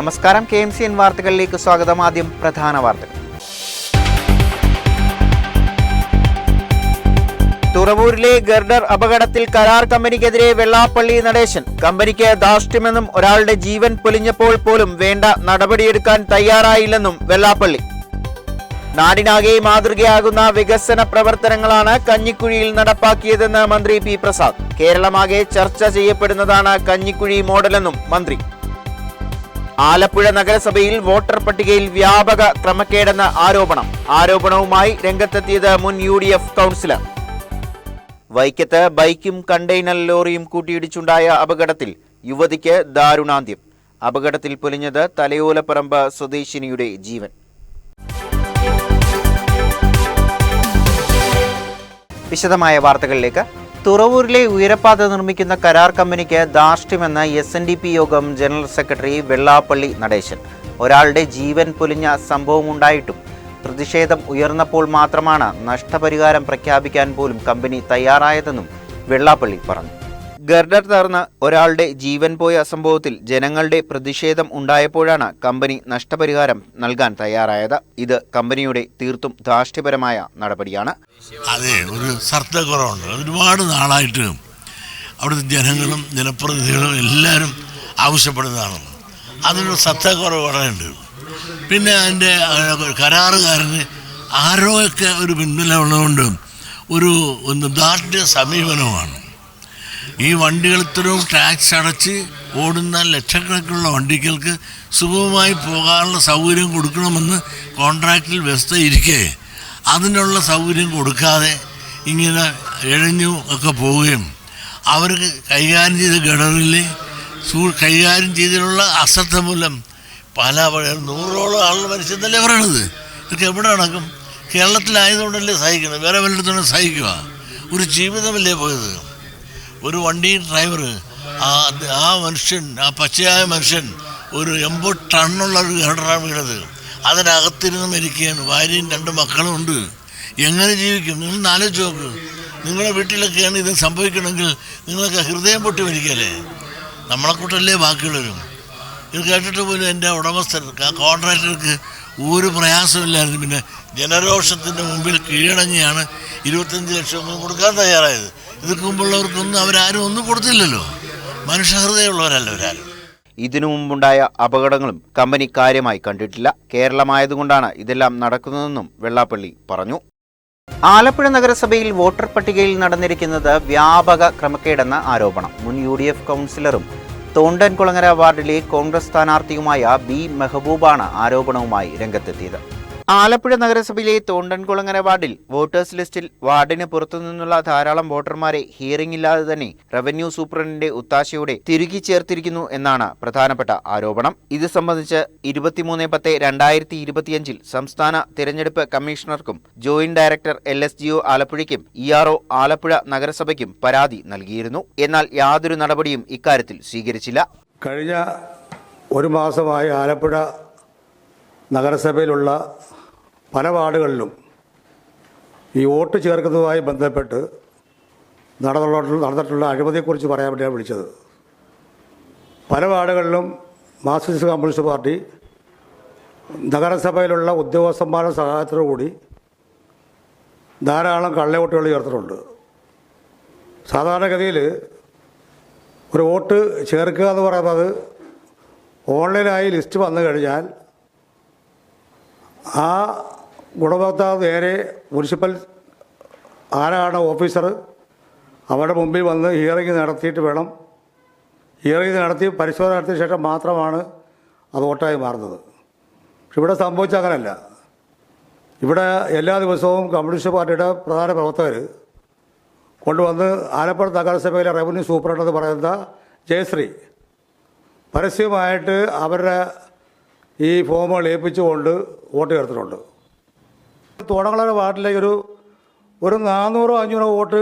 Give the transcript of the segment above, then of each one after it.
നമസ്കാരം. K M C N വാർത്തകളിലേക്ക് സ്വാഗതം. ആദ്യം പ്രധാന വാർത്തകൾ. തുറവൂരിലെ ഗർഡർ അപകടത്തിൽ കരാർ കമ്പനിക്കെതിരെ വെള്ളാപ്പള്ളി നടേശൻ. കമ്പനിക്ക് ധാർഷ്ട്യമെന്നും ഒരാളുടെ ജീവൻ പൊലിഞ്ഞപ്പോൾ പോലും വേണ്ട നടപടിയെടുക്കാൻ തയ്യാറായില്ലെന്നും വെള്ളാപ്പള്ളി. നാടിനാകെ മാതൃകയാകുന്ന വികസന പ്രവർത്തനങ്ങളാണ് കഞ്ഞിക്കുഴിയിൽ നടപ്പാക്കിയതെന്ന് മന്ത്രി പി പ്രസാദ്. കേരളമാകെ ചർച്ച ചെയ്യപ്പെടുന്നതാണ് കഞ്ഞിക്കുഴി മോഡലെന്നും മന്ത്രി. ആലപ്പുഴ നഗരസഭയിൽ വോട്ടർ പട്ടികയിൽ വ്യാപക ക്രമക്കേടെന്ന ആരോപണം. ആരോപണവുമായി രംഗത്തെത്തിയത് മുൻ യു ഡി എഫ് കൗൺസിലർ. വൈക്കത്ത് ബൈക്കും കണ്ടെയ്നർ ലോറിയും കൂട്ടിയിടിച്ചുണ്ടായ അപകടത്തിൽ യുവതിക്ക് ദാരുണാന്ത്യം. അപകടത്തിൽ പൊലിഞ്ഞത് തലയോലപ്പറമ്പ് സ്വദേശിനിയുടെ ജീവൻ. വിശദമായ വാർത്തകളിലേക്ക് തുറവൂരിലെ ഉയരപ്പാത നിർമ്മിക്കുന്ന കരാർ കമ്പനിക്ക് ധാർഷ്ട്യമെന്ന് എസ് എൻ ഡി പി യോഗം ജനറൽ സെക്രട്ടറി വെള്ളാപ്പള്ളി നടേശൻ. ഒരാളുടെ ജീവൻ പൊലിഞ്ഞ സംഭവമുണ്ടായിട്ടും പ്രതിഷേധം ഉയർന്നപ്പോൾ മാത്രമാണ് നഷ്ടപരിഹാരം പ്രഖ്യാപിക്കാൻ പോലും കമ്പനി തയ്യാറായതെന്നും വെള്ളാപ്പള്ളി പറഞ്ഞു. ഗർഡർ തകർന്ന് ഒരാളുടെ ജീവൻ പോയ സംഭവത്തിൽ ജനങ്ങളുടെ പ്രതിഷേധം ഉണ്ടായപ്പോഴാണ് കമ്പനി നഷ്ടപരിഹാരം നൽകാൻ തയ്യാറായത്. ഇത് കമ്പനിയുടെ തീർത്തും ധാർഷ്ട്യപരമായ നടപടിയാണ്. അതെ ഒരു സർത്തക്കുറവുണ്ട് ഒരുപാട് നാളായിട്ട് അവിടുത്തെ ജനങ്ങളും ജനപ്രതിനിധികളും എല്ലാവരും ആവശ്യപ്പെടുന്നതാണ്. അതിനൊരു സത്തക്കുറവ് പറയുന്നുണ്ട് പിന്നെ അതിന്റെ കരാറുകാരന് ഒക്കെ ഒരു പിൻബലമുള്ളതുകൊണ്ട് ഒരു ദാർഢ്യ സമീപനമാണ്. ഈ വണ്ടികൾ ഇത്രയും ടാക്സ് അടച്ച് ഓടുന്ന ലക്ഷക്കണക്കിനുള്ള വണ്ടികൾക്ക് സുഗമമായി പോകാനുള്ള സൗകര്യം കൊടുക്കണമെന്ന് കോൺട്രാക്റ്റിൽ വ്യവസ്ഥ ഇരിക്കെ അതിനുള്ള സൗകര്യം കൊടുക്കാതെ ഇങ്ങനെ ഇഴഞ്ഞു ഒക്കെ പോവുകയും അവർക്ക് കൈകാര്യം ചെയ്ത ഗഡറിലെ സൂ കൈകാര്യം ചെയ്തതിലുള്ള അശ്രദ്ധ മൂലം പല നൂറോളം ആളുകൾ മരിച്ചെന്നല്ലേ പറയണത്? ഇതൊക്കെ എവിടെ നടക്കും? കേരളത്തിലായതുകൊണ്ടല്ലേ സഹിക്കുന്നത്? വേറെ വല്ലയിടത്തോടെ സഹിക്കുക ഒരു ജീവിതമല്ലേ പോയത്? ഒരു വണ്ടി ഡ്രൈവർ ആ ആ മനുഷ്യൻ ആ പച്ചയായ മനുഷ്യൻ ഒരു എൺപത് ടണ്ണുള്ള ഒരു ഗഡറാണ് വീണത് അതിനകത്തിരുന്ന് മരിക്കുകയാണ്. ഭാര്യയും രണ്ട് മക്കളും ഉണ്ട്. എങ്ങനെ ജീവിക്കും? നിങ്ങൾ ആലോചിച്ച് നോക്ക്. നിങ്ങളുടെ വീട്ടിലൊക്കെയാണ് ഇത് സംഭവിക്കണമെങ്കിൽ നിങ്ങളൊക്കെ ഹൃദയം പൊട്ടി മരിക്കല്ലേ? നമ്മളെ കൂട്ടല്ലേ ബാക്കിയുള്ളവരും? ഇത് കേട്ടിട്ട് പോലും എന്റെ ഉടമസ്ഥർക്ക് ആ കോൺട്രാക്ടർക്ക് ഒരു പ്രയാസമില്ലായിരുന്നു. പിന്നെ ജനരോഷത്തിന്റെ മുമ്പിൽ കീഴടങ്ങിയാണ് ഇരുപത്തഞ്ച് ലക്ഷം കൊടുക്കാൻ തയ്യാറായത്. ഇതിന് മുമ്പുള്ളവർക്കൊന്നും അവരാരും ഒന്നും കൊടുത്തില്ലല്ലോ. മനുഷ്യഹൃദയമുള്ളവരല്ല അവരാരും ഇതിനു മുമ്പുണ്ടായ അപകടങ്ങളും കമ്പനി കാര്യമായി കണ്ടിട്ടില്ല. കേരളമായതുകൊണ്ടാണ് ഇതെല്ലാം നടക്കുന്നതെന്നും വെള്ളാപ്പള്ളി പറഞ്ഞു. ആലപ്പുഴ നഗരസഭയിൽ വോട്ടർ പട്ടികയിൽ നടന്നിരിക്കുന്നത് വ്യാപക ക്രമക്കേടെന്ന ആരോപണം. മുൻ യു ഡി എഫ് കൗൺസിലറും തോണ്ടൻകുളങ്ങര വാർഡിലെ കോൺഗ്രസ് സ്ഥാനാർത്ഥിയുമായ ബി മെഹബൂബാണ് ആരോപണവുമായി രംഗത്തെത്തിയത്. ആലപ്പുഴ നഗരസഭയിലെ തോണ്ടൻകുളങ്ങര വാർഡിൽ വോട്ടേഴ്സ് ലിസ്റ്റിൽ വാർഡിന് പുറത്തുനിന്നുള്ള ധാരാളം വോട്ടർമാരെ ഹിയറിംഗ് ഇല്ലാതെ തന്നെ റവന്യൂ സൂപ്രണ്ടിന്റെ ഒത്താശയോടെ തിരുകി ചേർത്തിരിക്കുന്നു എന്നാണ് പ്രധാനപ്പെട്ട ആരോപണം. ഇത് സംബന്ധിച്ച് ഇരുപത്തിമൂന്ന് പത്ത് രണ്ടായിരത്തി ഇരുപത്തിയഞ്ചിൽ സംസ്ഥാന തിരഞ്ഞെടുപ്പ് കമ്മീഷണർക്കും joint director L S G O ആലപ്പുഴയ്ക്കും E R O Alappuzha നഗരസഭയ്ക്കും പരാതി നൽകിയിരുന്നു. എന്നാൽ യാതൊരു നടപടിയും ഇക്കാര്യത്തിൽ സ്വീകരിച്ചില്ല. കഴിഞ്ഞ ഒരു മാസമായി ആലപ്പുഴ നഗരസഭയിലുള്ള പല വാർഡുകളിലും ഈ വോട്ട് ചേർക്കുന്നതുമായി ബന്ധപ്പെട്ട് നടന്നുള്ള നടന്നിട്ടുള്ള അഴിമതിയെക്കുറിച്ച് പറയാൻ വേണ്ടിയാണ് വിളിച്ചത്. പല വാർഡുകളിലും മാർക്സിസ്റ്റ് കമ്മ്യൂണിസ്റ്റ് പാർട്ടി നഗരസഭയിലുള്ള ഉദ്യോഗസ്ഥന്മാരുടെ സഹായത്തോടു കൂടി ധാരാളം കള്ളവോട്ടുകൾ ചേർത്തിട്ടുണ്ട് സാധാരണഗതിയിൽ ഒരു വോട്ട് ചേർക്കുക എന്ന് പറയുന്നത് ഓൺലൈനായി ലിസ്റ്റ് വന്നു കഴിഞ്ഞാൽ ആ ഗുണഭോക്താവ് നേരെ മുനിസിപ്പൽ ആരാണ് ഓഫീസർ അവരുടെ മുമ്പിൽ വന്ന് ഹിയറിംഗ് നടത്തിയിട്ട് വേണം. ഹിയറിംഗ് നടത്തി പരിശോധന നടത്തിയ ശേഷം മാത്രമാണ് അത് വോട്ടായി മാറുന്നത്. പക്ഷെ ഇവിടെ സംഭവിച്ച അങ്ങനല്ല. ഇവിടെ എല്ലാ ദിവസവും കമ്മ്യൂണിസ്റ്റ് പാർട്ടിയുടെ പ്രധാന പ്രവർത്തകർ കൊണ്ടുവന്ന് ആലപ്പുഴ നഗരസഭയിലെ റവന്യൂ സൂപ്രണ്ട് എന്ന് പറയുന്ന ജയശ്രീ പരസ്യമായിട്ട് അവരുടെ ഈ ഫോമുകൾ ഏൽപ്പിച്ചുകൊണ്ട് വോട്ട് ചേർത്തിട്ടുണ്ട്. തോണങ്ങളെ വാർഡിലേക്ക് ഒരു ഒരു നാനൂറോ അഞ്ഞൂറോ വോട്ട്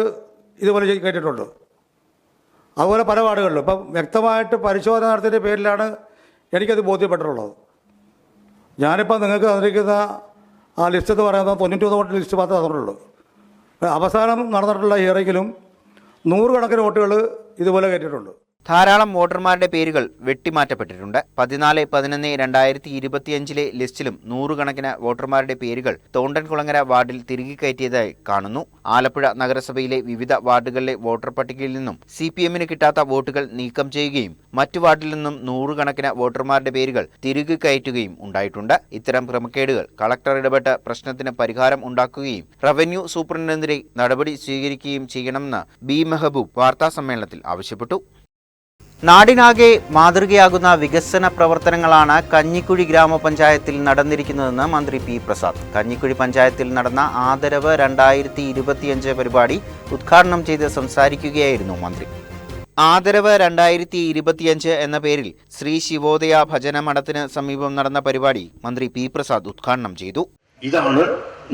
ഇതുപോലെ ചെയ്ത് കേട്ടിട്ടുണ്ട്. അതുപോലെ പല വാർഡുകളിലും. ഇപ്പം വ്യക്തമായിട്ട് പരിശോധന നടത്തിയതിന്റെ പേരിലാണ് എനിക്കത് ബോധ്യപ്പെട്ടിട്ടുള്ളത്. ഞാനിപ്പോൾ നിങ്ങൾക്ക് തന്നിരിക്കുന്ന ആ ലിസ്റ്റ് എന്ന് പറയുന്നത് തൊണ്ണൂറ്റി ഒന്ന് വോട്ട് ലിസ്റ്റ് മാത്രമേ തന്നിട്ടുള്ളൂ. അവസാനം നടന്നിട്ടുള്ള ഹിയറിങ്ങിലും നൂറുകണക്കിന് വോട്ടുകൾ ഇതുപോലെ കയറ്റിയിട്ടുണ്ട് ധാരാളം വോട്ടർമാരുടെ പേരുകൾ വെട്ടിമാറ്റപ്പെട്ടിട്ടുണ്ട്. പതിനാല് പതിനൊന്ന് രണ്ടായിരത്തി ഇരുപത്തിയഞ്ചിലെ ലിസ്റ്റിലും നൂറുകണക്കിന് വോട്ടർമാരുടെ പേരുകൾ തോണ്ടൻകുളങ്ങര വാർഡിൽ തിരികെ കയറ്റിയതായി കാണുന്നു. ആലപ്പുഴ നഗരസഭയിലെ വിവിധ വാർഡുകളിലെ വോട്ടർ പട്ടികയിൽ നിന്നും സി പി എമ്മിന് കിട്ടാത്ത വോട്ടുകൾ നീക്കം ചെയ്യുകയും മറ്റു വാർഡിൽ നിന്നും നൂറുകണക്കിന് വോട്ടർമാരുടെ പേരുകൾ തിരികെ കയറ്റുകയും ഉണ്ടായിട്ടുണ്ട്. ഇത്തരം ക്രമക്കേടുകൾ കളക്ടർ ഇടപെട്ട് പ്രശ്നത്തിന് പരിഹാരം ഉണ്ടാക്കുകയും റവന്യൂ സൂപ്രണ്ടിനെതിരെ നടപടി സ്വീകരിക്കുകയും ചെയ്യണമെന്ന് ബി. മെഹബൂബ് വാർത്താസമ്മേളനത്തിൽ ആവശ്യപ്പെട്ടു. നാടിനാകെ മാതൃകയാകുന്ന വികസന പ്രവർത്തനങ്ങളാണ് കഞ്ഞിക്കുഴി ഗ്രാമപഞ്ചായത്തിൽ നടന്നിരിക്കുന്നതെന്ന് മന്ത്രി പി പ്രസാദ്. കഞ്ഞിക്കുഴി പഞ്ചായത്തിൽ നടന്ന ആദരവ് രണ്ടായിരത്തി ഇരുപത്തിയഞ്ച് പരിപാടി ഉദ്ഘാടനം ചെയ്ത് സംസാരിക്കുകയായിരുന്നു മന്ത്രി. ആദരവ് രണ്ടായിരത്തി ഇരുപത്തിയഞ്ച് എന്ന പേരിൽ ശ്രീ ശിവോദയ ഭജന മഠത്തിന് സമീപം നടന്ന പരിപാടി മന്ത്രി പി പ്രസാദ് ഉദ്ഘാടനം ചെയ്തു. ഇതാണ്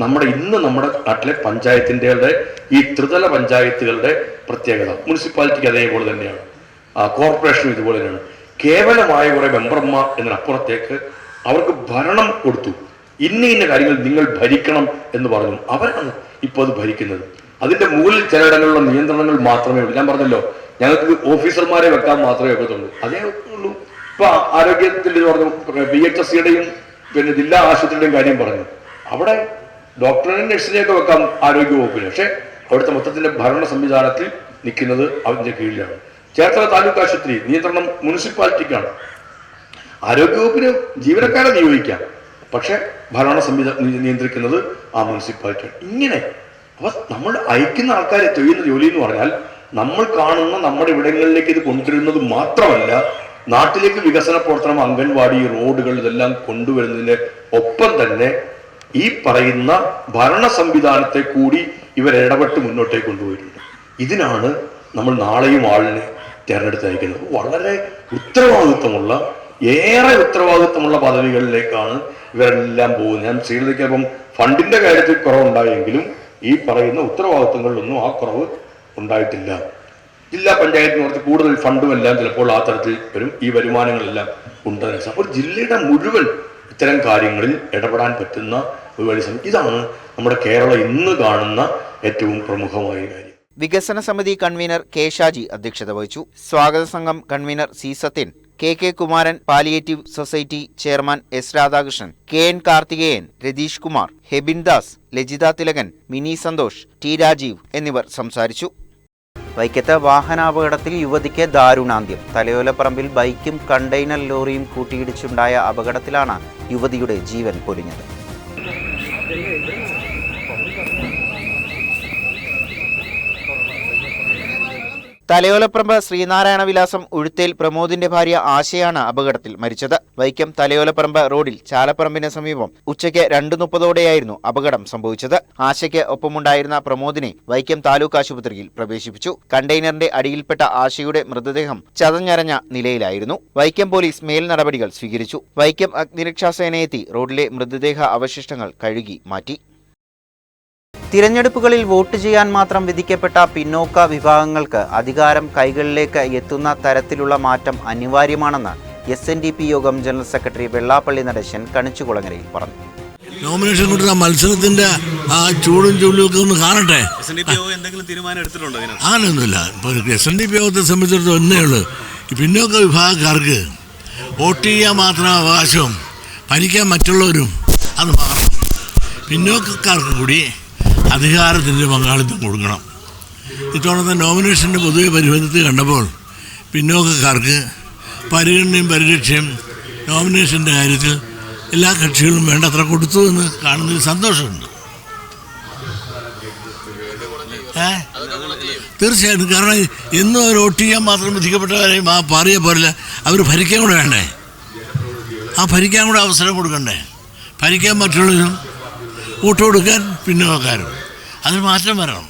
നമ്മുടെ ഇന്ന് നമ്മുടെ നാട്ടിലെ പഞ്ചായത്തിന്റെ ഈ ത്രിതല പഞ്ചായത്തുകളുടെ പ്രത്യേകത. മുനിസിപ്പാലിറ്റിക്ക് അതേപോലെ തന്നെയാണ്. കോർപ്പറേഷനും ഇതുപോലെ തന്നെയാണ്. കേവലമായ കുറെ മെമ്പർമാർ എന്നതിനപ്പുറത്തേക്ക് അവർക്ക് ഭരണം കൊടുത്തു. ഇന്ന ഇന്ന കാര്യങ്ങൾ നിങ്ങൾ ഭരിക്കണം എന്ന് പറഞ്ഞു. അവരാണ് ഇപ്പോൾ അത് ഭരിക്കുന്നത്. അതിന്റെ മുകളിൽ ചിലയിടങ്ങളിലുള്ള നിയന്ത്രണങ്ങൾ മാത്രമേ ഉള്ളൂ. ഞാൻ പറഞ്ഞല്ലോ ഞങ്ങൾക്ക് ഓഫീസർമാരെ വെക്കാൻ മാത്രമേ ഒക്കത്തുള്ളൂ. അതേ ഉള്ളൂ. ഇപ്പൊ ആരോഗ്യത്തിൽ പറഞ്ഞു ബി എച്ച് എസ് സിയുടെയും പിന്നെ ജില്ലാ ആശുപത്രിയുടെയും കാര്യം പറഞ്ഞു. അവിടെ ഡോക്ടറിനെയും നഴ്സിനെയൊക്കെ വെക്കാം ആരോഗ്യ വകുപ്പിന് പക്ഷെ അവിടുത്തെ മൊത്തത്തിന്റെ ഭരണ സംവിധാനത്തിൽ നിൽക്കുന്നത് അതിന്റെ കീഴിലാണ്. ചേർത്തല താലൂക്ക് ആശുപത്രി നിയന്ത്രണം മുനിസിപ്പാലിറ്റിക്കാണ്. ആരോഗ്യവകുപ്പിന് ജീവനക്കാരെ നിയോഗിക്കാം. പക്ഷെ ഭരണ സംവിധാനം നിയന്ത്രിക്കുന്നത് ആ മുനിസിപ്പാലിറ്റിയാണ് ഇങ്ങനെ അപ്പൊ നമ്മൾ അയക്കുന്ന ആൾക്കാരെ ചെയ്യുന്ന ജോലി എന്ന് പറഞ്ഞാൽ നമ്മൾ കാണുന്ന നമ്മുടെ ഇവിടങ്ങളിലേക്ക് ഇത് കൊണ്ടുവരുന്നത് മാത്രമല്ല നാട്ടിലേക്ക് വികസന പ്രവർത്തനം അംഗൻവാടി റോഡുകൾ ഇതെല്ലാം കൊണ്ടുവരുന്നതിന് ഒപ്പം തന്നെ ഈ പറയുന്ന ഭരണ സംവിധാനത്തെ കൂടി ഇവരിടപെട്ട് മുന്നോട്ടേക്ക് കൊണ്ടുപോയിട്ടുണ്ട്. ഇതിനാണ് നമ്മൾ നാളെയും ആളിനെ തിരഞ്ഞെടുത്ത് അയക്കുന്നത്? വളരെ ഉത്തരവാദിത്വമുള്ള ഏറെ ഉത്തരവാദിത്വമുള്ള പദവികളിലേക്കാണ് ഇവരെല്ലാം പോകുന്നത്. ഞാൻ ശ്രീലതയ്ക്ക് അപ്പം ഫണ്ടിന്റെ കാര്യത്തിൽ കുറവുണ്ടായെങ്കിലും ഈ പറയുന്ന ഉത്തരവാദിത്വങ്ങളിലൊന്നും ആ കുറവ് ഉണ്ടായിട്ടില്ല. ജില്ലാ പഞ്ചായത്തിന് കുറച്ച് കൂടുതൽ ഫണ്ടും എല്ലാം ചിലപ്പോൾ ആ തരത്തിൽ വരും. ഈ വരുമാനങ്ങളെല്ലാം വെച്ചാൽ അപ്പോൾ ജില്ലയുടെ മുഴുവൻ ഇത്തരം കാര്യങ്ങളിൽ ഇടപെടാൻ പറ്റുന്ന ഒരു വലിയ ഇതാണ് നമ്മുടെ കേരളം ഇന്ന് കാണുന്ന ഏറ്റവും പ്രമുഖമായ കാര്യം. വികസന സമിതി കൺവീനർ കെ ഷാജി അധ്യക്ഷത വഹിച്ചു. സ്വാഗത സംഘം convener C Sathyan K K Kumaran palliative society chairman S Radhakrishnan K N Karthikeyan Ratheesh Kumar Hebin Das Lajitha Thilakan Mini Santhosh T Rajeev എന്നിവർ സംസാരിച്ചു. വൈക്കത്ത് വാഹനാപകടത്തിൽ യുവതിക്ക് ദാരുണാന്ത്യം. തലയോലപ്പറമ്പിൽ ബൈക്കും കണ്ടെയ്നർ ലോറിയും കൂട്ടിയിടിച്ചുണ്ടായ അപകടത്തിലാണ് യുവതിയുടെ ജീവൻ പൊലിഞ്ഞത്. തലയോലപ്പറമ്പ് ശ്രീനാരായണ വിലാസം ഉഴുത്തേൽ പ്രമോദിന്റെ ഭാര്യ ആശയാണ് അപകടത്തിൽ മരിച്ചത്. വൈക്കം തലയോലപ്രമ്പ് റോഡിൽ ചാലപ്പറമ്പിന് സമീപം ഉച്ചയ്ക്ക് രണ്ടു മുപ്പതോടെയായിരുന്നു അപകടം സംഭവിച്ചത്. ആശയ്ക്ക് ഒപ്പമുണ്ടായിരുന്ന പ്രമോദിനെ വൈക്കം താലൂക്ക് ആശുപത്രിയിൽ പ്രവേശിപ്പിച്ചു. കണ്ടെയ്നറിന്റെ അടിയിൽപ്പെട്ട ആശയുടെ മൃതദേഹം ചതഞ്ഞരഞ്ഞ നിലയിലായിരുന്നു. വൈക്കം പോലീസ് മേൽ നടപടികൾ സ്വീകരിച്ചു. വൈക്കം അഗ്നിരക്ഷാസേനയെത്തി റോഡിലെ മൃതദേഹ അവശിഷ്ടങ്ങൾ കഴുകി മാറ്റി. തിരഞ്ഞെടുപ്പുകളിൽ വോട്ട് ചെയ്യാൻ മാത്രം വിധിക്കപ്പെട്ട പിന്നോക്ക വിഭാഗങ്ങൾക്ക് അധികാരം കൈകളിലേക്ക് എത്തുന്ന തരത്തിലുള്ള മാറ്റം അനിവാര്യമാണെന്ന് എസ് എൻ ഡി പി യോഗം ജനറൽ സെക്രട്ടറി വെള്ളാപ്പള്ളി നടേശൻ കണിച്ചുകുളങ്ങരയിൽ പറഞ്ഞു. നോമിനേഷൻ കൊടുത്ത മത്സരത്തിന്റെ ആ ചൂടും ചൂടും ഒക്കെ ഒന്ന് കാണട്ടെ. അങ്ങനെയൊന്നുമില്ല ഇപ്പോൾ എസ് എൻ ഡി പി യോഗത്തെ സംബന്ധിച്ചിടത്തോളം ഒന്നേ ഉള്ളൂ. പിന്നോക്ക വിഭാഗക്കാർക്ക് വോട്ട് ചെയ്യാൻ മാത്രം അവകാശവും ഭരിക്കാൻ മറ്റുള്ളവരും അത് മാറണം. പിന്നോക്കക്കാർക്ക് കൂടി അധികാരത്തിന്റെ പങ്കാളിത്തം കൊടുക്കണം. ഇത്തവണത്തെ നോമിനേഷന്റെ പൊതുവെ പരിബന്ധത്തിൽ കണ്ടപ്പോൾ പിന്നോക്കക്കാർക്ക് പരിഗണനയും പരിരക്ഷയും നോമിനേഷന്റെ കാര്യത്തിൽ എല്ലാ കക്ഷികളും വേണ്ടത്ര കൊടുത്തു എന്ന് കാണുന്നതിൽ സന്തോഷമുണ്ട്. തീർച്ചയായിട്ടും. കാരണം എന്നും അവർ വോട്ട് ചെയ്യാൻ മാത്രം വിധിക്കപ്പെട്ടവരെയും ആ പാറിയ പോലെ അവർ ഭരിക്കാൻ കൂടെ വേണ്ടേ? ആ ഭരിക്കാൻ കൂടെ അവസരം കൊടുക്കണ്ടേ? ഭരിക്കാൻ മറ്റുള്ളവരും വോട്ട് കൊടുക്കാൻ പിന്നോക്കാരും. അതിന് മാറ്റം വരണം.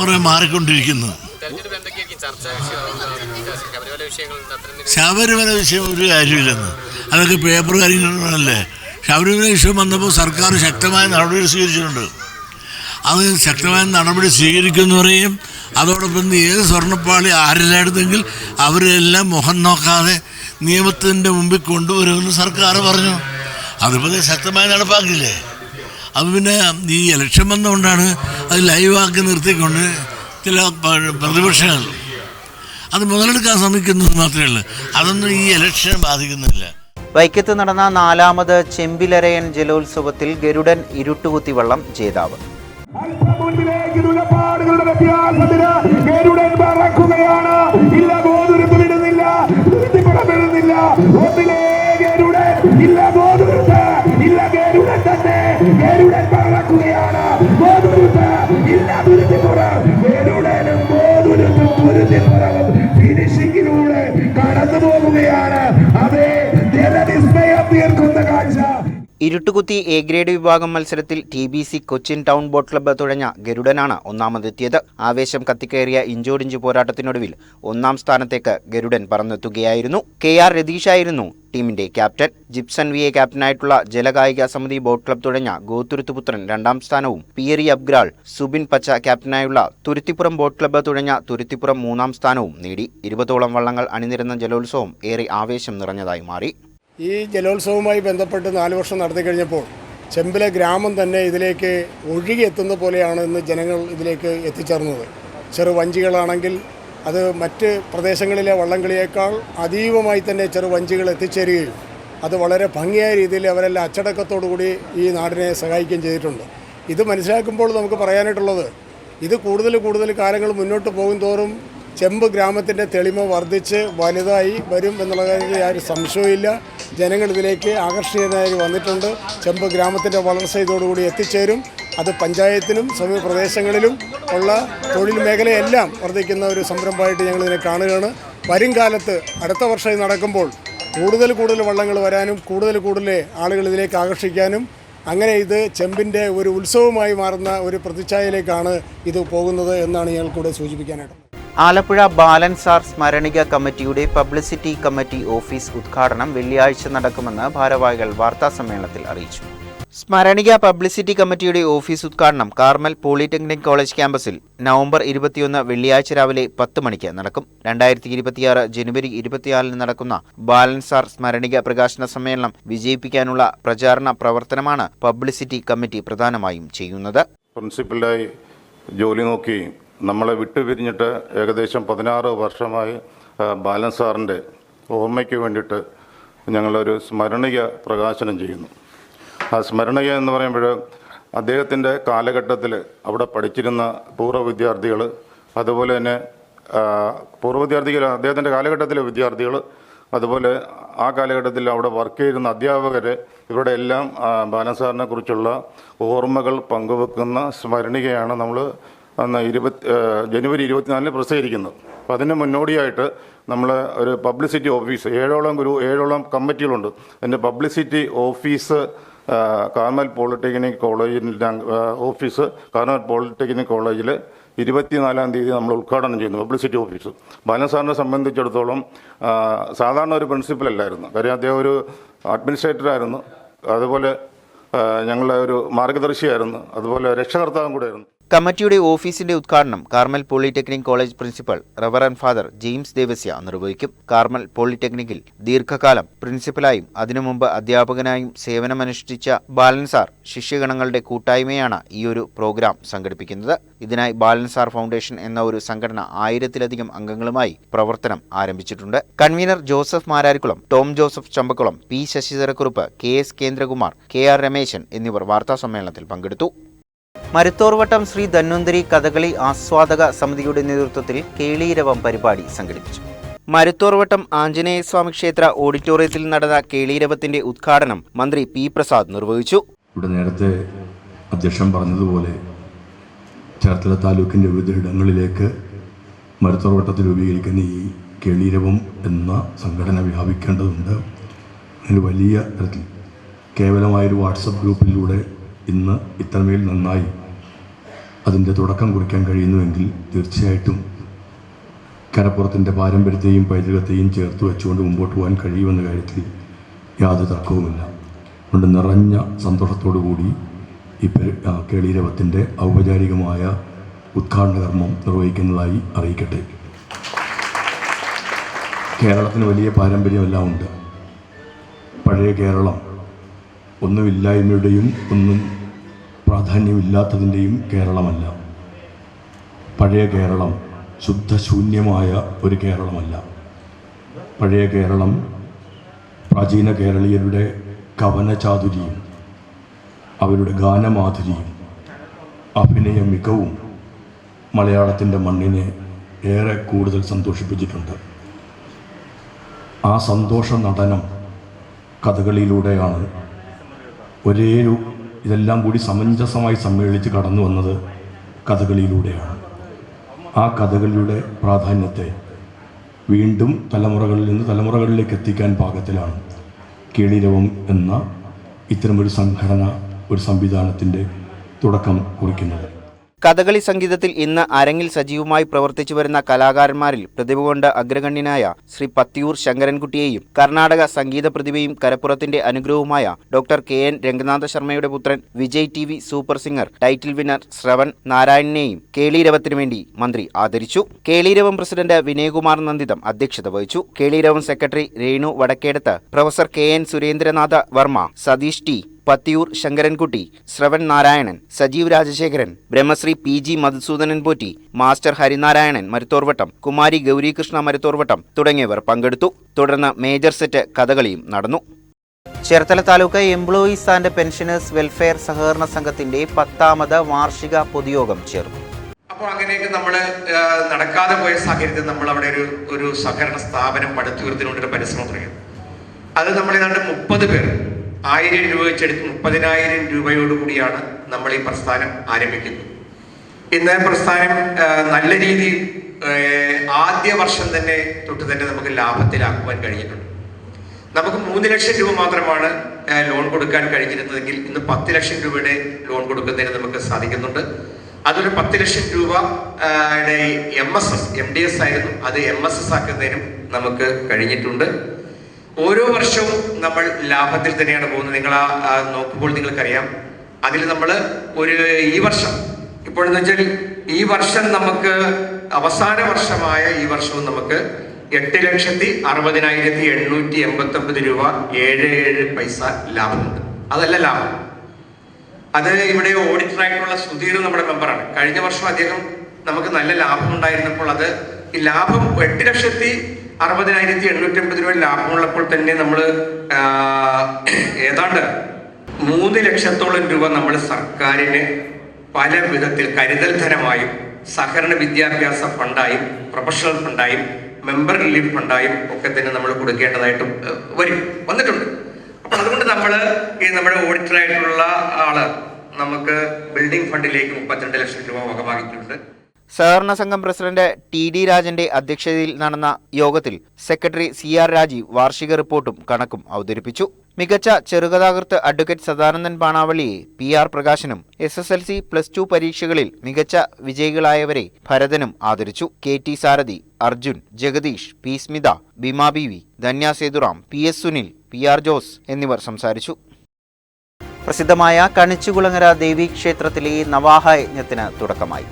കുറെ മാറിക്കൊണ്ടിരിക്കുന്നു. ശബരിമല വിഷയം ഒരു കാര്യമില്ലെന്ന്. അതൊക്കെ പേപ്പർ കാര്യങ്ങളല്ലേ? ശബരിമല വിഷയം വന്നപ്പോൾ സർക്കാർ ശക്തമായ നടപടി സ്വീകരിച്ചിട്ടുണ്ട്. അത് ശക്തമായ നടപടി സ്വീകരിക്കുമെന്ന് പറയും. അതോടൊപ്പം ഏത് സ്വർണപ്പാളി ആരില്ലായിരുന്നെങ്കിൽ അവരെല്ലാം മുഖം നോക്കാതെ നിയമത്തിന്റെ മുമ്പിൽ കൊണ്ടുവരുമെന്ന് സർക്കാർ പറഞ്ഞു. അതിപ്പോൾ ശക്തമായി നടപ്പാക്കില്ലേ അത് പിന്നെ ഈ ഇലക്ഷൻ വന്നുകൊണ്ടാണ് അത് ലൈവാക്കി നിർത്തിക്കൊണ്ട് ചില പ്രതിപക്ഷങ്ങൾ അത് മുതലെടുക്കാൻ ശ്രമിക്കുന്നത് മാത്രമേ ഉള്ളൂ. അതൊന്നും ഈ ഇലക്ഷൻ ബാധിക്കുന്നില്ല. വൈക്കത്ത് നടന്ന നാലാമത് ചെമ്പിലരയൻ ജലോത്സവത്തിൽ ഗരുഡൻ ഇരുട്ടുകുത്തി വള്ളം ജേതാവ്. ഗരുഡൻ പറക്കുകയാണ്. ഇല്ല ഗോതുരത്തിലിടുന്നില്ല നിർത്തിപ്പടം ഒന്നിലേ ഗരുഡൻ ഇല്ല ഗോതുരുത്ത് ഗോതുരുത്തും തുരുത്തിപ്പുറവും ഫിനിഷിങ്ങിലൂടെ കടന്നു പോകുകയാണ് ഇരുട്ടുകുത്തി എ ഗ്രേഡ് വിഭാഗം മത്സരത്തിൽ T B C Cochin town boat club തുഴഞ്ഞ ഗരുഡനാണ് ഒന്നാമതെത്തിയത്. ആവേശം കത്തിക്കയറിയ ഇഞ്ചോടിഞ്ച് പോരാട്ടത്തിനൊടുവിൽ ഒന്നാം സ്ഥാനത്തേക്ക് ഗരുഡൻ പറന്നെത്തുകയായിരുന്നു. കെ ആർ രതീഷായിരുന്നു ടീമിന്റെ ക്യാപ്റ്റൻ. ജിപ്സൺ വി എ ക്യാപ്റ്റനായിട്ടുള്ള ജലകായിക സമിതി ബോട്ട് ക്ലബ് തുഴഞ്ഞ ഗോതുരുത്തുപുത്രൻ രണ്ടാം സ്ഥാനവും പിയറി അബ്ഗ്രാൾ സുബിൻ പച്ച ക്യാപ്റ്റനായുള്ള തുരുത്തിപ്പുറം ബോട്ട് ക്ലബ്ബ് തുഴഞ്ഞ തുരുത്തിപ്പുറം മൂന്നാം സ്ഥാനവും നേടി. ഇരുപതോളം വള്ളങ്ങൾ അണിനിരുന്ന ജലോത്സവം ഏറെ ആവേശം നിറഞ്ഞതായി മാറി. ഈ ജലോത്സവവുമായി ബന്ധപ്പെട്ട് നാല് വർഷം നടത്തി കഴിഞ്ഞപ്പോൾ ചെമ്പിലെ ഗ്രാമം തന്നെ ഇതിലേക്ക് ഒഴുകി എത്തുന്ന പോലെയാണ് ഇന്ന് ജനങ്ങൾ ഇതിലേക്ക് എത്തിച്ചേർന്നത്. ചെറു വഞ്ചികളാണെങ്കിൽ അത് മറ്റ് പ്രദേശങ്ങളിലെ വള്ളംകളിയേക്കാൾ അതീവമായി തന്നെ ചെറു വഞ്ചികൾ എത്തിച്ചേരുകയും അത് വളരെ ഭംഗിയായ രീതിയിൽ അവരെല്ലാം അച്ചടക്കത്തോടു കൂടി ഈ നാടിനെ സഹായിക്കുകയും ചെയ്തിട്ടുണ്ട്. ഇത് മനസ്സിലാക്കുമ്പോൾ നമുക്ക് പറയാനായിട്ടുള്ളത് ഇത് കൂടുതൽ കൂടുതൽ കാലങ്ങൾ മുന്നോട്ട് പോകും തോറും ചെമ്പ് ഗ്രാമത്തിന്റെ തെളിമ വർദ്ധിച്ച് വലുതായി വരും എന്നുള്ള കാര്യത്തിൽ യാതൊരു സംശയവുമില്ല. ജനങ്ങൾ ഇതിലേക്ക് ആകർഷണീയരായി വന്നിട്ടുണ്ട്. ചെമ്പ് ഗ്രാമത്തിന്റെ വളർച്ച ഇതോടുകൂടി എത്തിച്ചേരും. അത് പഞ്ചായത്തിനും സമീപ പ്രദേശങ്ങളിലും ഉള്ള തൊഴിൽ മേഖലയെല്ലാം വർദ്ധിക്കുന്ന ഒരു സംരംഭമായിട്ട് ഞങ്ങൾ ഇതിനെ കാണുകയാണ്. വരും കാലത്ത് അടുത്ത വർഷം നടക്കുമ്പോൾ കൂടുതൽ കൂടുതൽ വള്ളങ്ങൾ വരാനും കൂടുതൽ കൂടുതൽ ആളുകൾ ഇതിലേക്ക് ആകർഷിക്കാനും അങ്ങനെ ഇത് ചെമ്പിന്റെ ഒരു ഉത്സവമായി മാറുന്ന ഒരു പ്രതിച്ഛായയിലേക്കാണ് ഇത് പോകുന്നത് എന്നാണ് ഞങ്ങൾക്കൂടെ സൂചിപ്പിക്കാനായിട്ട്. ആലപ്പുഴ ബാലൻസാർ സ്മരണിക കമ്മിറ്റിയുടെ പബ്ലിസിറ്റി കമ്മിറ്റി ഓഫീസ് ഉദ്ഘാടനം വെള്ളിയാഴ്ച നടക്കുമെന്ന് ഭാരവാഹികൾ വാർത്താസമ്മേളനത്തിൽ അറിയിച്ചു. സ്മരണിക പബ്ലിസിറ്റി കമ്മിറ്റിയുടെ ഓഫീസ് ഉദ്ഘാടനം കാർമൽ പോളിടെക്നിക് കോളേജ് ക്യാമ്പസിൽ നവംബർ ഇരുപത്തിയൊന്ന് വെള്ളിയാഴ്ച രാവിലെ പത്ത് മണിക്ക് നടക്കും. രണ്ടായിരത്തി ഇരുപത്തിയാറ് ജനുവരി ഇരുപത്തിയാറിന് നടക്കുന്ന ബാലൻസാർ സ്മരണിക പ്രകാശന സമ്മേളനം വിജയിപ്പിക്കാനുള്ള പ്രചാരണ പ്രവർത്തനമാണ് പബ്ലിസിറ്റി കമ്മിറ്റി പ്രധാനമായും ചെയ്യുന്നത്. പ്രിൻസിപ്പലായി ജോലി നോക്കി നമ്മളെ വിട്ടുപിരിഞ്ഞിട്ട് ഏകദേശം പതിനാറ് വർഷമായി ബാലൻ സാറിന്റെ ഓർമ്മയ്ക്ക് വേണ്ടിയിട്ട് ഞങ്ങളൊരു സ്മരണിക പ്രകാശനം ചെയ്യുന്നു. ആ സ്മരണിക എന്ന് പറയുമ്പോൾ അദ്ദേഹത്തിന്റെ കാലഘട്ടത്തിൽ അവിടെ പഠിച്ചിരുന്ന പൂർവ വിദ്യാർത്ഥികൾ അതുപോലെ തന്നെ പൂർവ വിദ്യാർത്ഥികൾ അദ്ദേഹത്തിന്റെ കാലഘട്ടത്തിലെ വിദ്യാർത്ഥികൾ അതുപോലെ ആ കാലഘട്ടത്തിൽ അവിടെ വർക്ക് ചെയ്തിരുന്ന അധ്യാപകർ ഇവരുടെ എല്ലാം ബാലൻ സാറിനെ കുറിച്ചുള്ള ഓർമ്മകൾ പങ്കുവെക്കുന്ന സ്മരണികയാണ് നമ്മൾ അന്ന് ഇരുപത്തി ജനുവരി ഇരുപത്തിനാലിന് പ്രസിദ്ധീകരിക്കുന്നത്. അപ്പോൾ അതിന് മുന്നോടിയായിട്ട് നമ്മൾ ഒരു പബ്ലിസിറ്റി ഓഫീസ് ഏഴോളം ഗുരു ഏഴോളം കമ്മിറ്റികളുണ്ട്. അതിന്റെ പബ്ലിസിറ്റി ഓഫീസ് കാർമൽ പോളിടെക്നിക് കോളേജിന്റെ ഓഫീസ് കാർമൽ പോളിടെക്നിക് കോളേജിൽ ഇരുപത്തിനാലാം തീയതി നമ്മൾ ഉദ്ഘാടനം ചെയ്യുന്നു പബ്ലിസിറ്റി ഓഫീസ്. ബാലൻ സാറിനെ സംബന്ധിച്ചിടത്തോളം സാധാരണ ഒരു പ്രിൻസിപ്പൽ അല്ലായിരുന്നു. കാര്യം അദ്ദേഹം ഒരു അഡ്മിനിസ്ട്രേറ്ററായിരുന്നു അതുപോലെ ആ, ഞങ്ങളുടെ ഒരു മാർഗദർശിയായിരുന്നു. അതുപോലെ രക്ഷകർത്താവും കൂടെയായിരുന്നു കമ്മിറ്റിയുടെ ഓഫീസിന്റെ ഉദ്ഘാടനം Carmel polytechnic college principal reverend father James Devasya നിർവഹിക്കും. കാർമൽ പോളിടെക്നിക്കിൽ ദീർഘകാലം പ്രിൻസിപ്പലായും അതിനു മുമ്പ് അധ്യാപകനായും സേവനമനുഷ്ഠിച്ച ബാലൻസാർ ശിഷ്യഗണങ്ങളുടെ കൂട്ടായ്മയാണ് ഈയൊരു പ്രോഗ്രാം സംഘടിപ്പിക്കുന്നത്. ഇതിനായി ബാലൻസാർ ഫൗണ്ടേഷൻ എന്ന ഒരു സംഘടന ആയിരത്തിലധികം അംഗങ്ങളുമായി പ്രവർത്തനം ആരംഭിച്ചിട്ടുണ്ട്. Convener Joseph Mararikulam Tom Joseph Champakulam P Sasidharakurup K S Kendrakumar K R Rameshan എന്നിവർ വാർത്താസമ്മേളനത്തിൽ പങ്കെടുത്തു. മരുത്തോർവട്ടം ശ്രീ ധന്വന്തരി കഥകളി ആസ്വാദക സമിതിയുടെ നേതൃത്വത്തിൽ കേളീരവം പരിപാടി സംഘടിപ്പിച്ചു. മരുത്തോർവട്ടം ആഞ്ജനേയസ്വാമി ക്ഷേത്ര ഓഡിറ്റോറിയത്തിൽ നടന്ന കേളീരവത്തിന്റെ ഉദ്ഘാടനം മന്ത്രി പി പ്രസാദ് നിർവഹിച്ചു. നേരത്തെ അധ്യക്ഷൻ പറഞ്ഞതുപോലെ ചേർത്തല താലൂക്കിന്റെ വിവിധ ഇടങ്ങളിലേക്ക് മരുത്തോർവട്ടത്തിൽ രൂപീകരിക്കുന്ന ഈ കേളീരവം എന്ന സംഘടന വ്യാപിക്കേണ്ടതുണ്ട്. അതിന് വലിയ തരത്തിൽ കേവലമായൊരു വാട്സപ്പ് ഗ്രൂപ്പിലൂടെ ഇന്ന് ഇത്രമേൽ നന്നായി അതിന്റെ തുടക്കം കുറിക്കാൻ കഴിയുന്നുവെങ്കിൽ തീർച്ചയായിട്ടും കരപ്പുറത്തിന്റെ പാരമ്പര്യത്തെയും പൈതൃകത്തെയും ചേർത്ത് വെച്ചുകൊണ്ട് മുമ്പോട്ട് പോകാൻ കഴിയുമെന്ന കാര്യത്തിൽ യാതൊരു തർക്കവുമില്ല. അതുകൊണ്ട് നിറഞ്ഞ സന്തോഷത്തോടു കൂടി ഈ കേളീരവത്തിന്റെ ഔപചാരികമായ ഉദ്ഘാടന കർമ്മം നിർവഹിക്കുന്നതായി അറിയിക്കട്ടെ. കേരളത്തിന് വലിയ പാരമ്പര്യമെല്ലാം ഉണ്ട്. പഴയ കേരളം ഒന്നുമില്ലായ്മയുടെയും ഒന്നും പ്രാധാന്യമില്ലാത്തതിന്റെയും കേരളമല്ല. പഴയ കേരളം ശുദ്ധശൂന്യമായ ഒരു കേരളമല്ല. പഴയ കേരളം പ്രാചീന കേരളീയരുടെ കവനചാതുരിയും അവരുടെ ഗാനമാധുരിയും അഭിനയ മികവും മലയാളത്തിന്റെ മണ്ണിനെ ഏറെ കൂടുതൽ സന്തോഷിപ്പിച്ചിട്ടുണ്ട്. ആ സന്തോഷ നടനം കഥകളിയിലൂടെയാണ് ഒരേ ഇതെല്ലാം കൂടി സമഞ്ജസമായി സമ്മേളിച്ച് കടന്നു വന്നത് കഥകളിയിലൂടെയാണ്. ആ കഥകളിയുടെ പ്രാധാന്യത്തെ വീണ്ടും തലമുറകളിൽ നിന്ന് തലമുറകളിലേക്ക് എത്തിക്കാൻ പാകത്തിലാണ് കേളിരവം എന്ന ഇത്തരമൊരു സംഘടന ഒരു സംവിധാനത്തിന്റെ തുടക്കം കുറിക്കുന്നത്. കഥകളി സംഗീതത്തിൽ ഇന്ന് അരങ്ങിൽ സജീവമായി പ്രവർത്തിച്ചു വരുന്ന കലാകാരന്മാരിൽ പ്രതിഭ കൊണ്ട് അഗ്രഗണ്യനായ ശ്രീ പത്തിയൂർ ശങ്കരൻകുട്ടിയെയും കർണാടക സംഗീത പ്രതിഭയും കരപ്പുറത്തിന്റെ അനുഗ്രഹവുമായ ഡോക്ടർ കെ എൻ രംഗനാഥ ശർമ്മയുടെ പുത്രൻ Vijay T V super singer title winner Shravan നാരായണനെയും കേളീരവത്തിനു വേണ്ടി മന്ത്രി ആദരിച്ചു. കേളീരവം പ്രസിഡന്റ് വിനയകുമാർ നന്ദിതം അധ്യക്ഷത വഹിച്ചു. Keleeravam secretary Renu Vadakkedathu professor K N Surendranatha Varma Satheesh T Pathiyoor Sankarankutty Shravan Narayanan Sajeev Rajasekharan Brahmashri P G Madhusoodanan Potti master Harinarayanan Maruthorvattom Kumari Gaurikrishna Maruthorvattom തുടങ്ങിയവർ പങ്കെടുത്തു. തുടർന്ന് major set കഥകളിയും നടന്നു. Cherthala taluk employees and pensioners welfare സഹകരണ സംഘത്തിന്റെ പത്താമത് വാർഷിക പൊതുയോഗം ചേർന്നു. അപ്പോൾ അങ്ങനെയൊക്കെ നമ്മൾ നടക്കാതെ പോയ സാഹചര്യത്തിൽ നമ്മൾ അവിടെ ഒരു ഒരു സഹകരണ സ്ഥാപനം പടുത്തുയർത്തിനുകൊണ്ട് ഒരു പരിശ്രമം തുടങ്ങി. അത് നമ്മൾ ഏതാണ്ട് മുപ്പത് പേർ ആയിരം രൂപ വെച്ചെടുത്ത് മുപ്പതിനായിരം രൂപയോടുകൂടിയാണ് നമ്മൾ ഈ പ്രസ്ഥാനം ആരംഭിക്കുന്നത്. ഇന്ന് പ്രസ്ഥാനം നല്ല രീതിയിൽ ആദ്യ വർഷം തന്നെ തൊട്ട് തന്നെ നമുക്ക് ലാഭത്തിലാക്കുവാൻ കഴിഞ്ഞിട്ടുണ്ട്. നമുക്ക് മൂന്ന് ലക്ഷം രൂപ മാത്രമാണ് ലോൺ കൊടുക്കാൻ കഴിഞ്ഞിരുന്നതെങ്കിൽ ഇന്ന് പത്ത് ലക്ഷം രൂപയുടെ ലോൺ കൊടുക്കുന്നതിന് നമുക്ക് സാധിക്കുന്നുണ്ട്. അതൊരു പത്ത് ലക്ഷം രൂപ M S S M D S ആയിരുന്നു. അത് എം എസ് എസ് ആക്കുന്നതിനും നമുക്ക് കഴിഞ്ഞിട്ടുണ്ട്. ഓരോ വർഷവും നമ്മൾ ലാഭത്തിൽ തന്നെയാണ് പോകുന്നത്. നിങ്ങൾ ആ നോക്കുമ്പോൾ നിങ്ങൾക്കറിയാം. അതിൽ നമ്മൾ ഒരു ഈ വർഷം ഇപ്പോഴെന്ന് വെച്ചാൽ ഈ വർഷം നമുക്ക് അവസാന വർഷമായ ഈ വർഷവും നമുക്ക് എട്ട് ലക്ഷത്തി അറുപതിനായിരത്തി എണ്ണൂറ്റി എൺപത്തി ഒമ്പത് രൂപ ഏഴ് ഏഴ് പൈസ ലാഭമുണ്ട്. അതല്ല ലാഭം. അത് ഇവിടെ ഓഡിറ്ററായിട്ടുള്ള സുധീർ നമ്മുടെ മെമ്പറാണ് കഴിഞ്ഞ വർഷം അദ്ദേഹം നമുക്ക് നല്ല ലാഭം ഉണ്ടായിരുന്നപ്പോൾ അത് ഈ ലാഭം എട്ട് ലക്ഷത്തി അറുപതിനായിരത്തി എണ്ണൂറ്റി അമ്പത് രൂപ ലാഭമുള്ളപ്പോൾ തന്നെ നമ്മൾ ഏതാണ്ട് മൂന്ന് ലക്ഷത്തോളം രൂപ നമ്മൾ സർക്കാരിന് പല വിധത്തിൽ കരുതൽ ധനമായും സഹകരണ വിദ്യാഭ്യാസ ഫണ്ടായും പ്രൊഫഷണൽ ഫണ്ടായും മെമ്പർ റിലീഫ് ഫണ്ടായും ഒക്കെ തന്നെ നമ്മൾ കൊടുക്കേണ്ടതായിട്ട് വരും വന്നിട്ടുണ്ട്. അപ്പൊ അതുകൊണ്ട് നമ്മൾ ഈ നമ്മുടെ ഓഡിറ്ററായിട്ടുള്ള ആൾ നമുക്ക് ബിൽഡിംഗ് ഫണ്ടിലേക്ക് മുപ്പത്തിരണ്ട് ലക്ഷം രൂപ വകവാങ്ങിയിട്ടുണ്ട് സഹകരണ സംഘം പ്രസിഡന്റ് ടി ഡി രാജന്റെ അധ്യക്ഷതയിൽ നടന്ന യോഗത്തിൽ സെക്രട്ടറി സി ആർ രാജീവ് വാർഷിക റിപ്പോർട്ടും കണക്കും അവതരിപ്പിച്ചു. മികച്ച ചെറുകഥാകൃത്ത് അഡ്വക്കേറ്റ് സദാനന്ദൻ പാണാവള്ളിയെ P R പ്രകാശനും S S L C plus two പരീക്ഷകളിൽ മികച്ച വിജയികളായവരെ ഭരതനും ആദരിച്ചു. K T Sarathi Arjun Jagadish P Smitha Bima B V Dhanya Sethuram P S Sunil P R Jose എന്നിവർ സംസാരിച്ചു. പ്രസിദ്ധമായ കണിച്ചുകുളങ്ങര ദേവീക്ഷേത്രത്തിലെ നവാഹ യജ്ഞത്തിന് തുടക്കമായി.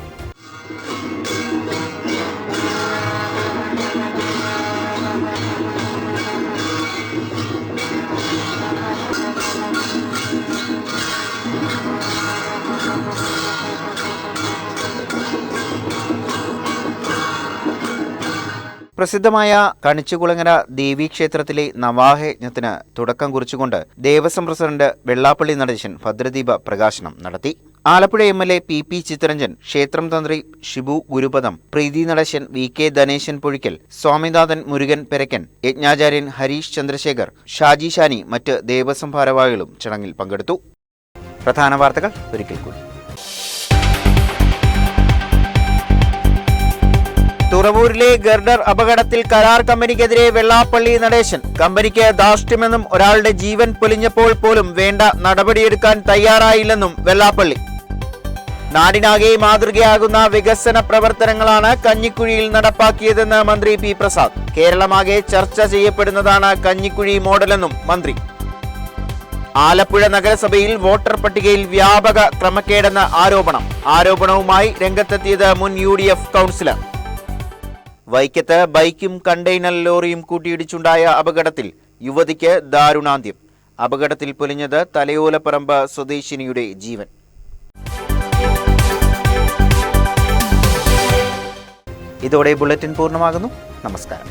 പ്രസിദ്ധമായ കണിച്ചുകുളങ്ങര ദേവീക്ഷേത്രത്തിലെ നവാഹയജ്ഞത്തിന് തുടക്കം കുറിച്ചുകൊണ്ട് ദേവസ്വം പ്രസിഡന്റ് വെള്ളാപ്പള്ളി നടേശൻ ഭദ്രദീപ പ്രകാശനം നടത്തി. Alappuzha M L A P P Chitharanjan ക്ഷേത്രം തന്ത്രി ഷിബു ഗുരുപദം പ്രീതി നടേശൻ വി കെ ധനേശൻ പൊഴിക്കൽ സ്വാമിനാഥൻ മുരുകൻ പെരക്കൻ യജ്ഞാചാര്യൻ ഹരീഷ് ചന്ദ്രശേഖർ ഷാജി ഷാനി മറ്റ് ദേവസ്വം ഭാരവാഹികളും ചടങ്ങിൽ പങ്കെടുത്തു. പ്രധാന വാർത്തകൾ ഒരിക്കൽ കൂടി. തുറവൂരിലെ ഗർഡർ അപകടത്തിൽ കരാർ കമ്പനിക്കെതിരെ വെള്ളാപ്പള്ളി നടേശൻ. കമ്പനിക്ക് ധാർഷ്ട്യമെന്നും ഒരാളുടെ ജീവൻ പൊലിഞ്ഞപ്പോൾ പോലും വേണ്ട നടപടിയെടുക്കാൻ തയ്യാറായില്ലെന്നും വെള്ളാപ്പള്ളി. നാടിനാകെ മാതൃകയാകുന്ന വികസന പ്രവർത്തനങ്ങളാണ് കഞ്ഞിക്കുഴിയിൽ നടപ്പാക്കിയതെന്ന് മന്ത്രി പി പ്രസാദ്. കേരളമാകെ ചർച്ച ചെയ്യപ്പെടുന്നതാണ് കഞ്ഞിക്കുഴി മോഡലെന്നും മന്ത്രി. ആലപ്പുഴ നഗരസഭയിൽ വോട്ടർ പട്ടികയിൽ വ്യാപക ക്രമക്കേടെന്ന ആരോപണം. ആരോപണവുമായി രംഗത്തെത്തിയത് മുൻ യു കൗൺസിലർ. വൈക്കത്ത് ബൈക്കും കണ്ടെയ്നർ ലോറിയും കൂട്ടിയിടിച്ചുണ്ടായ അപകടത്തിൽ യുവതിക്ക് ദാരുണാന്ത്യം. അപകടത്തിൽ പൊലിഞ്ഞത് തലയോലപ്പറമ്പ് സ്വദേശിനിയുടെ ജീവൻ. ഇതോടെ ബുള്ളറ്റിൻ പൂർണമാകുന്നു. നമസ്കാരം.